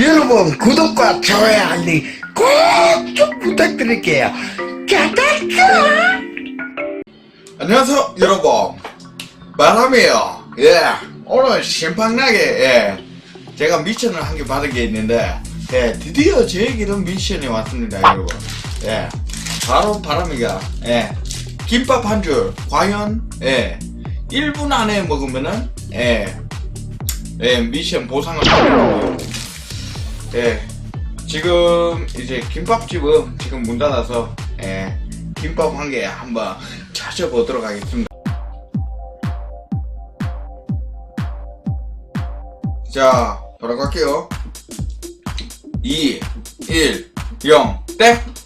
여러분 구독과 좋아요 알림 꼭좀 부탁드릴게요. 까딱까 안녕하세요 여러분 바람이에요. 예 오늘 심상나게 예 제가 미션을 한 개 받은 게 있는데 예 드디어 저에게는 미션이 왔습니다 여러분. 예 바로 바람이가 예 김밥 한 줄 과연 예 1분 안에 먹으면은 예 예, 미션 보상을 받는 거예요. 예, 지금 이제 김밥집은 지금 문 닫아서 예, 김밥 한 개 한번 찾아보도록 하겠습니다. 자, 돌아갈게요. 2, 1, 0, 땡!